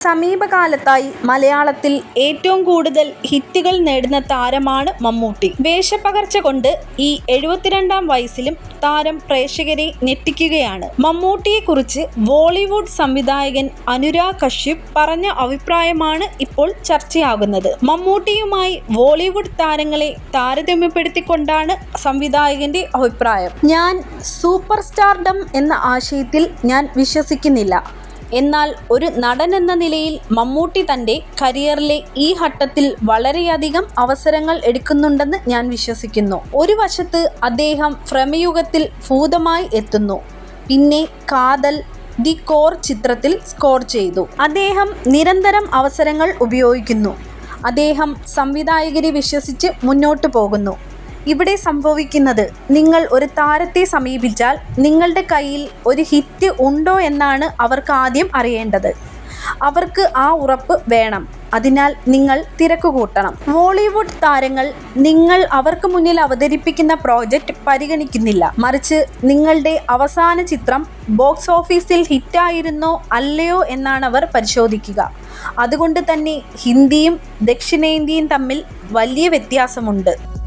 സമീപകാലത്തായി മലയാളത്തിൽ ഏറ്റവും കൂടുതൽ ഹിറ്റുകൾ നേടുന്ന താരമാണ് മമ്മൂട്ടി. വേഷപ്പകർച്ച കൊണ്ട് ഈ എഴുപത്തിരണ്ടാം വയസ്സിലും താരം പ്രേക്ഷകരെ ഞെട്ടിക്കുകയാണ്. മമ്മൂട്ടിയെക്കുറിച്ച് ബോളിവുഡ് സംവിധായകൻ അനുരാഗ് കശ്യപ് പറഞ്ഞ അഭിപ്രായമാണ് ഇപ്പോൾ ചർച്ചയാകുന്നത്. മമ്മൂട്ടിയുമായി ബോളിവുഡ് താരങ്ങളെ താരതമ്യപ്പെടുത്തിക്കൊണ്ടാണ് സംവിധായകന്റെ അഭിപ്രായം. "ഞാൻ സൂപ്പർ സ്റ്റാർഡം എന്ന ആശയത്തിൽ ഞാൻ വിശ്വസിക്കുന്നില്ല. എന്നാൽ ഒരു നടൻ എന്ന നിലയിൽ മമ്മൂട്ടി തന്റെ കരിയറിലെ ഈ ഘട്ടത്തിൽ വളരെയധികം അവസരങ്ങൾ എടുക്കുന്നുണ്ടെന്ന് ഞാൻ വിശ്വസിക്കുന്നു. ഒരു വശത്ത് അദ്ദേഹം ഭ്രമയുഗത്തിൽ ഭൂതമായി എത്തുന്നു. പിന്നെ കാതൽ, ദി കോർ ചിത്രത്തിൽ സ്കോർ ചെയ്തു. അദ്ദേഹം നിരന്തരം അവസരങ്ങൾ ഉപയോഗിക്കുന്നു. അദ്ദേഹം സംവിധായകരെ വിശ്വസിച്ച് മുന്നോട്ട് പോകുന്നു. ഇവിടെ സംഭവിക്കുന്നത് നിങ്ങൾ ഒരു താരത്തെ സമീപിച്ചാൽ നിങ്ങളുടെ കയ്യിൽ ഒരു ഹിറ്റ് ഉണ്ടോ എന്നാണ് അവർക്ക് ആദ്യം അറിയേണ്ടത്. അവർക്ക് ആ ഉറപ്പ് വേണം. അതിനാൽ നിങ്ങൾ തിരക്കുകൂട്ടണം. ബോളിവുഡ് താരങ്ങൾ നിങ്ങൾ അവർക്ക് മുന്നിൽ അവതരിപ്പിക്കുന്ന പ്രോജക്റ്റ് പരിഗണിക്കുന്നില്ല. മറിച്ച് നിങ്ങളുടെ അവസാന ചിത്രം ബോക്സ് ഓഫീസിൽ ഹിറ്റായിരുന്നോ അല്ലയോ എന്നാണ് അവർ പരിശോധിക്കുക. അതുകൊണ്ട് തന്നെ ഹിന്ദിയും ദക്ഷിണേന്ത്യയും തമ്മിൽ വലിയ വ്യത്യാസമുണ്ട്.